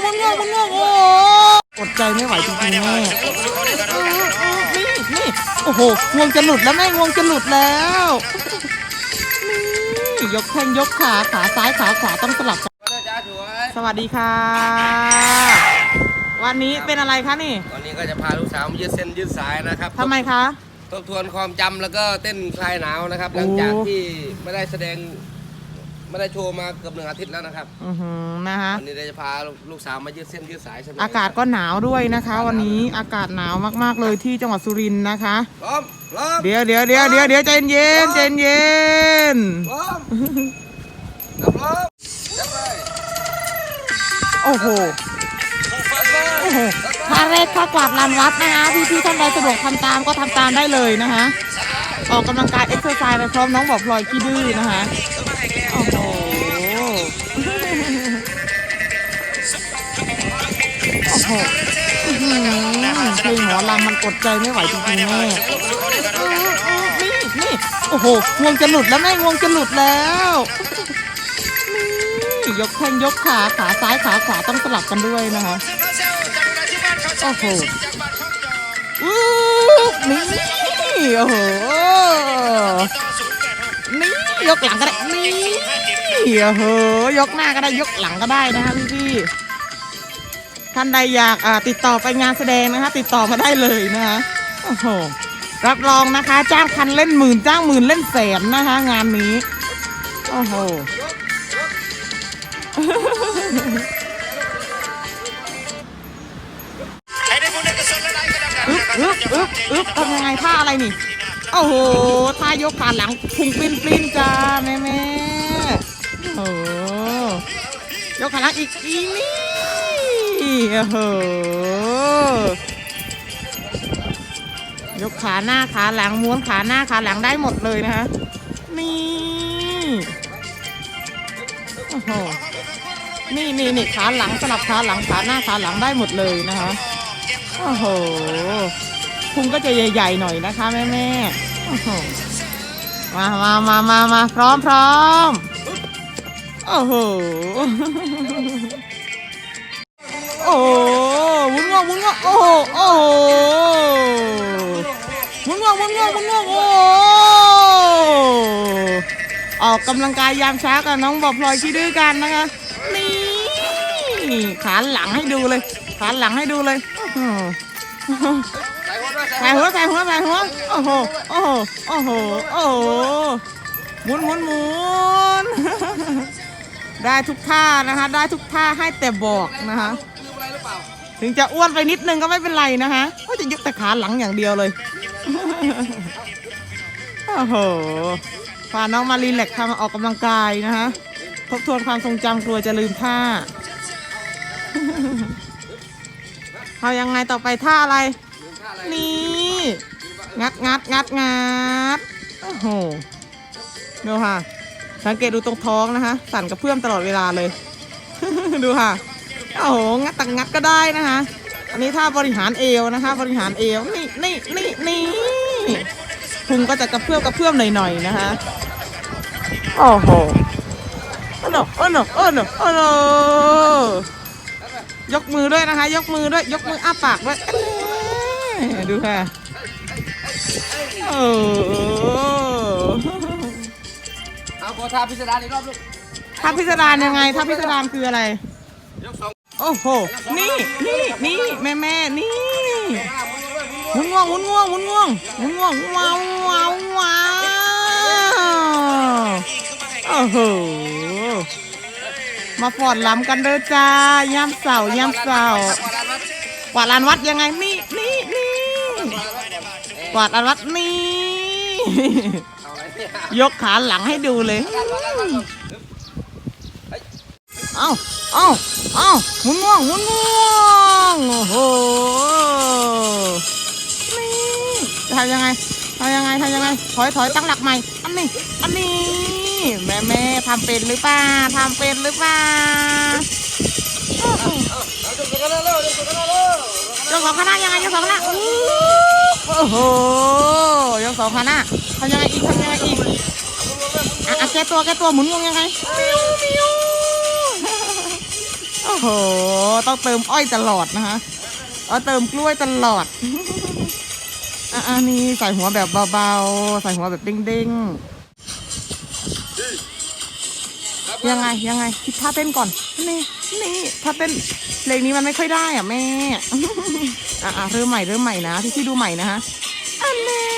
งมุนงวงมุนงวงโอ้อดใจไม่ไหวจริงๆแม่นี่นี่โอ้โหงวงจะหลุดแล้วแม่งวงจะหลุดแล้วนี่ยกแข้งยกขาขาซ้ายขาขวาต้องสลับกันจ้าสวยสวัสดีค่ะ วันนี้เป็นอะไรคะนี่ วันนี้ก็จะพาลูกสาวมายืดเส้นยืดสายนะครับทำไมคะทบทวนความจำแล้วก็เต้นคลายหนาวนะครับโอ้หลังจากที่ไม่ได้แสดง ไม่ได้โชว์มาเกือบหนึ่งอาทิตย์แล้วนะครับอือหือนะคะ วันนี้เราจะพาลูกสาวมายืดเส้นยืดสายใช่ไหมอากาศก็หนาวด้วยนะคะ วันนี้อากาศหนาวมากๆเลยที่จังหวัดสุรินทร์นะคะ พร้อมพร้อมเดี๋ยวเดี๋ยวเดี๋ยวเดี๋ยวเดี๋ยวใจเย็นใจเย็นพร้อมนับพร้อมจับเลยโอ้โหโอ้โหพาเรศข้ากวาดลานวัดนะคะพี่พี่ๆท่านใดสะดวกทำตามก็ทำตามได้เลยนะคะ ออกกำลังกายเอ็กซ์เซอร์ไซส์ไปพร้อมน้องบอกพลอยขี้ดื้อนะคะโโอ้โหมอหือเพลงหมอลำมันกดใจไม่ไหวจริงๆแม่นี่นี่โอ้โหงวงจะหลุดแล้วแม่งวงจะหลุดแล้วนี่ยกแข้งยกขาขาซ้ายขาขวาต้องสลับกันด้วยนะคะโอ้โหอู้นี่โอ้โหนี่ยกหลังก็ได้นี่โอ้โหยกหน้าก็ได้ยกหลังก็ได้นะคะพี่พี่ ท่านใดอยากติดต่อไปงานแสดงนะคะ ติดต่อมาได้เลยนะคะโอ้โหรับรองนะคะ จ้างพันเล่นหมื่นจ้างหมื่นเล่นแสนนะคะ งานนี้โอ้โหอึ๊บอึ๊บอึ๊บอึ๊บทำยังไงท่าอะไรนี่ โอ้โหท่ายกขาหลังพุงปลินปลินจ้าแม่แม่โอ้โหยกขาหลังอีกอีนี่ โอ้โหยกขาหน้าขาหลังม้วนขาหน้าขาหลังได้หมดเลยนะคะนี่โอ้โหนี่นี่นี่ขาหลังสลับขาหลังขาหน้าขาหลังได้หมดเลยนะคะโอ้โหพุงก็จะใหญ่ๆหน่อยนะคะแม่แม่ๆโอ้โหมามามามามาพร้อมพร้อมโอ้โห โอ้โหโอ้โหวุ้นงวงวุ้นงวงวุ้นงวงโอ้โหออกกำลังกายยามเช้ากับน้องบอกพลอยขี้ดื้อกันนะคะนี่ขาหลังให้ดูเลยขาหลังให้ดูเลยใส่หัวด้วยใส่หัวใส่หัวใส่หัวโอ้โหโอ้โหโอ้โหโอ้โหหมุนหมุนหมุนได้ทุกท่านะคะ ได้ทุกท่าให้แต่บอกนะคะ ถึงจะอ้วนไปนิดนึงก็ไม่เป็นไรนะคะก็จะยกแต่ขาหลังอย่างเดียวเลย โอ้โหพาน้องมารีแลกซ์ทำออกกำลังกายนะคะทบทวนความทรงจำกลัวจะลืมท่าเอายังไงต่อไปท่าอะไรลืมท่าอะไร นี่ งัดงัดงัดงัดโอ้โหดูค่ะ สังเกตดูตรงท้องนะคะ สั่นกระเพื่อมตลอดเวลาเลย ดูค่ะ โอ้โหงัดตังงัดก็ได้นะคะ อันนี้ถ้าบริหารเอวนะคะ บริหารเอวนี่นี่นี่นี่พุงก็จะกระเพื่อมกระเพื่อมหน่อยๆนะคะโอ้โหโอ้โหโอ้โหโอ้โหโอ้โหยกมือด้วยนะคะ ยกมือด้วยยกมืออ้าปากด้วยเอ้ยดูค่ะโอ้โหเอาขอท่าพิสดารอีกรอบลูกถ้าพิสดารยังไงถ้าพิสดารคืออะไรยกสอง โอ้โห นี่นี่นี่แม่แม่นี่หน้ามือด้วยมือหมุนง่วงหมุนง่วงหมุนง่วงว้าวว้าวว้าวโอ้โห มาฟอดล้ำกันเด้อจ้าย่ำเสาย่ำเสากวาดลานวัดลานวัดยังไงนี่นี่นี่กวาดลานวัดนี่ยกขาหลังให้ดูเลย เอาเอา อาหมุนง่วงหมุนง่วงโอ้โหนี่ทำยังไงทำยังไงทำยังไง ถอยถอยตั้งหลักใหม่ อันนี้ อันนี้ แม่แม่ทำเป็นหรือเปล่าทำเป็นหรือเปล่าโอ้อานเร็วๆยกตัวกันเร็วยกสองคณะยังไงยกสองคณะโอ้โหยกสองคณะทำยังไงอีกทำยังไงอีกอะแกตัวแกตัวหมุนงวงยังไงมิวมิว อ้โอ้โห ต้องเติมอ้อยตลอดนะคะเอาเติมกล้วยตลอดอันนี้ใส่หัวแบบเบาๆ ใส่หัวแบบเด้งๆ ยังไงยังไงคิดท่าเต้นก่อน นี่นี่ท่าเต้นเพลงนี้มันไม่ค่อยได้อะแม่ อะอะเริ่มใหม่เริ่มใหม่นะพี่พี่ดูใหม่นะฮะอันนี้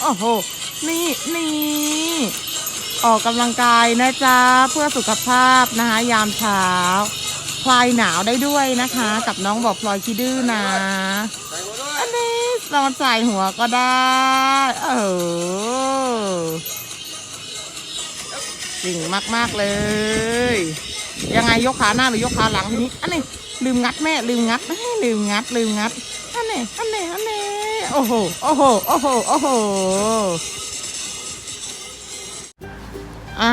โอ้โห นี่นี่ ออกกำลังกายนะจ๊ะเพื่อสุขภาพนะคะ ยามเช้าคลายหนาวได้ด้วยนะคะ กับน้องบอกพลอยคิดดื้อนะอันนี้นอนใส่หัวก็ได้ เออจริงมาก ๆ เลย ยังไงยกขาหน้าหรือยกขาหลังทีนี้อันนี้ลืมงัดแม่ลืมงัดเอ้ยลืมงัดลืมงัดอันนี้อันนี้อันนี้โอ้โหโอ้โหโอ้โหโอ้โห อ่า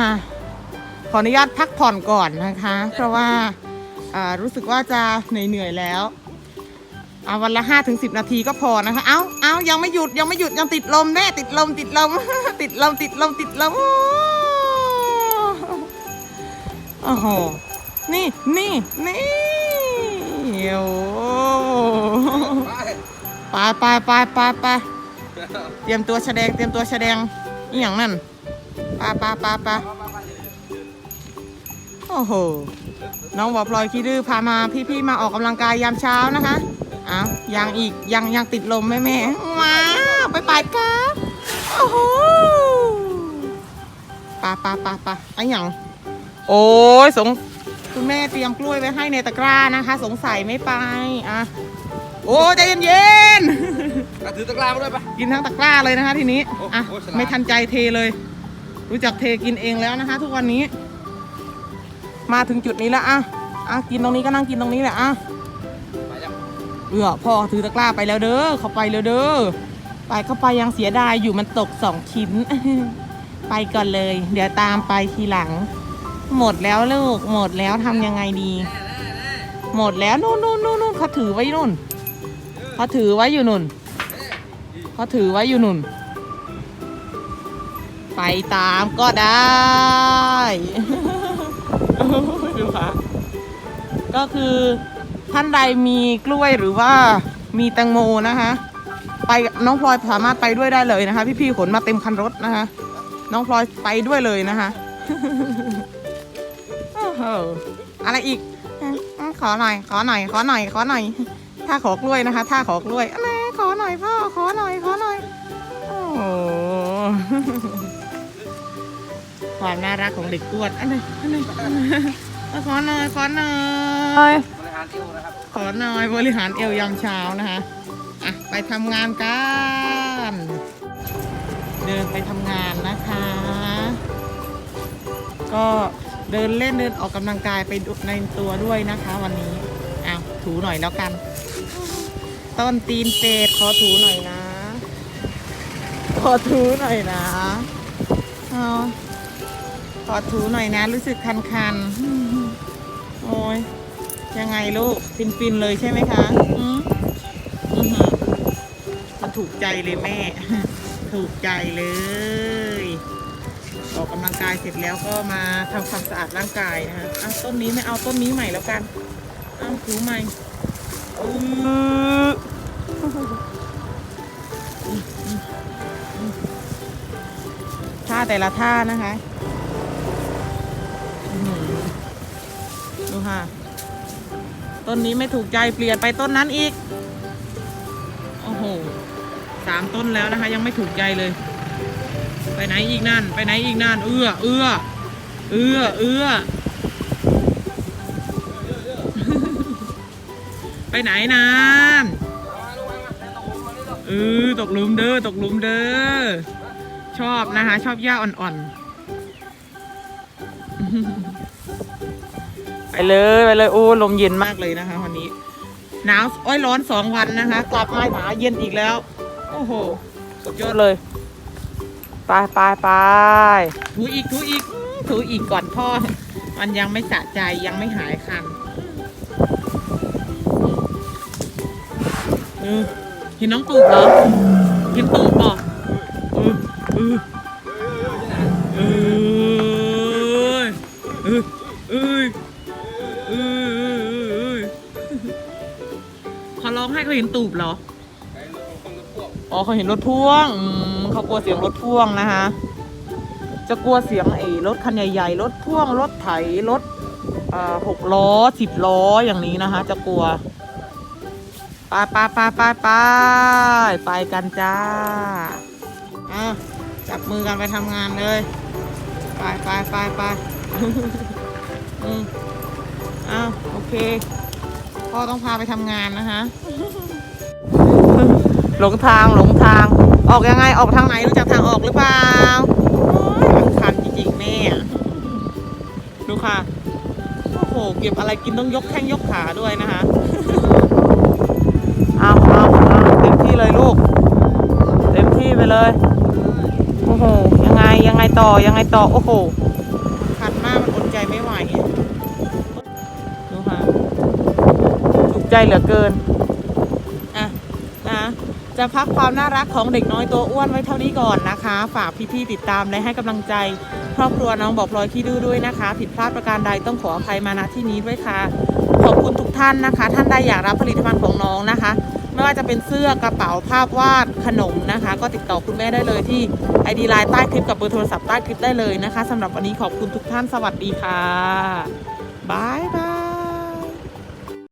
ขออนุญาตพักผ่อนก่อนนะคะ เพราะว่าอ่ารู้สึกว่าจะเหนื่อยๆแล้วเอาวันละห้าถึงสิบนาทีก็พอนะคะ เอาเอายังไม่หยุดยังไม่หยุดยังติดลมแน่ติดลมติดลม ติดลมติดลมติดลมโอ้โห นี่นี่นี่โอ้ไปไปไปไปไปเตรียมตัวแสดงเตรียมตัวแสดงอหย่างนั่น ไปไปไปไปโอ้โห น้องบอกพลอยคิดดื้อพามาพี่ๆมาออกกำลังกายยามเช้านะคะอ้าวยังอีกยังยังติดลมแม่แม่ๆว้าวไปไปครับโอ้โหปาปาปาปาไอ้หยังโอ้ยสงคุณแม่เตรียมกล้วยไว้ให้ในตะกร้านะคะ สงสัยไม่ไปอะโอ้ใจเย็นอะถือตะกร้ามาด้วยปะๆกินทั้งตะกร้าเลยนะคะทีนี้อะโอ้โหฉลาดไม่ทันใจเทเลย รู้จักเทกินเองแล้วนะคะ ทุกวันนี้ มาถึงจุดนี้แล้วอะอะกินตรงนี้ก็นั่งกินตรงนี้แหละอะเออพ่อถือตะกร้าไปแล้วเด้อเขาไปแล้วเด้อไปเข้าไปยังเสียดายอยู่มันตกสองชิ้น ไปก่อนเลย เดี๋ยวตามไปทีหลัง หมดแล้วลูก หมดแล้วทำยังไงดี หมดแล้วนู่นนู่นนู่นนู่นเขาถือไว้นู่นเขาถือไว้อยู่นู่นเขาถือไว้อยู่นู่น ไปตามก็ได้ดูค่ะก็คือท่านใดมีกล้วยหรือว่ามีแตงโมนะคะ ไปน้องพลอยสามารถไปด้วยได้เลยนะคะ พี่ๆขนมาเต็มคันรถนะคะ น้องพลอยไปด้วยเลยนะคะโอ้โหอะไรอีกอืมอืมขอหน่อย ขอหน่อย ขอหน่อย ขอหน่อย ถ้าขอกล้วยนะคะ ถ้าขอกล้วยอะไรขอหน่อยพ่อ ขอหน่อย ขอหน่อย โอ้โห ความน่ารักของเด็กกวดอันไหนอันไหนอันไหนเอาขอหน่อยขอหน่อยบริหารเอวนะครับขอหน่อยบริหารเอวยามเช้านะคะอะไปทำงานกันเดินไปทำงานนะคะ ก็เดินเล่นเดินออกกำลังกายไปในตัวด้วยนะคะ วันนี้อ้าวถูหน่อยแล้วกัน ต้นตีนเป็ดขอถูหน่อยนะ ขอถูหน่อยนะเอา ขอถูหน่อยนะ รู้สึกคันๆโอ้ยยังไงลูกฟินฟินๆเลยใช่ไหมคะอืมอื้อหือมันถูกใจเลยแม่ ถูกใจเลยออกกำลังกายเสร็จแล้วก็มาทำความสะอาดร่างกายนะคะอะต้นนี้ไม่เอาต้นนี้ใหม่แล้วกันเอาถูใหม่อื้อท่าแต่ละท่านะคะ ดูค่ะ ต้นนี้ไม่ถูกใจเปลี่ยนไปต้นนั้นอีก โอ้โหสามต้นแล้วนะคะ ยังไม่ถูกใจเลย ไปไหนอีกนั่น ไปไหนอีกนั่น เอื้อ เอื้อ เอื้อ เอื้อ ไปไหนนานเออตกหลุมเด้อตกหลุมเด้อชอบนะคะ ชอบหญ้าอ่อนๆ ไปเลยไปเลยโอ้ลมเย็นมากเลยนะคะ วันนี้หนาวอ้อยร้อนสองวันนะคะ กลับมาหนาเย็นอีกแล้ว โอ้โหสุดยอดเลยไปไปไปถูอีกถูอีกถูอีกก่อนพ่อมันยังไม่สะใจยังไม่หายคันเออเห็นน้องตูบเหรอเห็นตูบบอก อ๋อเขาเห็นรถพ่วงอืมเขากลัวเสียงรถพ่วงนะคะ จะกลัวเสียงไอ้รถคันใหญ่ๆ รถพ่วง รถไถ รถหกล้อสิบล้ออย่างนี้นะคะ จะกลัวไปไปไปไปไปไปกันจ้าอะจับมือกันไปทำงานเลย ไปไปไปไปอืมอ้าวโอเคพ่อต้องพาไปทำงานนะคะ หลงทางหลงทาง ออกยังไงออกทางไหนรู้จักทางออกหรือเปล่าโอ้ยรำคันจริงๆแม่ดูค่ะโอ้โหเก็บอะไรกินต้องยกแข้งยกขาด้วยนะคะเอาเอาเอาเต็มที่เลยลูก เต็มที่ไปเลยโอ้โหยังไงยังไงต่อยังไงต่อโอ้โหคันมากมันอดใจไม่ไหวดูค่ะถูกใจเหลือเกิน จะพักความน่ารักของเด็กน้อยตัวอ้วนไว้เท่านี้ก่อนนะคะ ฝากพี่ๆติดตามและให้กำลังใจครอบครัวน้องบอกพลอยขี้ดื้อด้วยนะคะ ผิดพลาดประการใดต้องขออภัยมาณที่นี้ด้วยค่ะ ขอบคุณทุกท่านนะคะ ท่านใดอยากรับผลิตภัณฑ์ของน้องนะคะ ไม่ว่าจะเป็นเสื้อกระเป๋าภาพวาดขนมนะคะ ก็ติดต่อคุณแม่ได้เลยที่ไอดีไลน์ใต้คลิปกับเบอร์โทรศัพท์ใต้คลิปได้เลยนะคะสำหรับวันนี้ขอบคุณทุกท่านสวัสดีค่ะบายบาย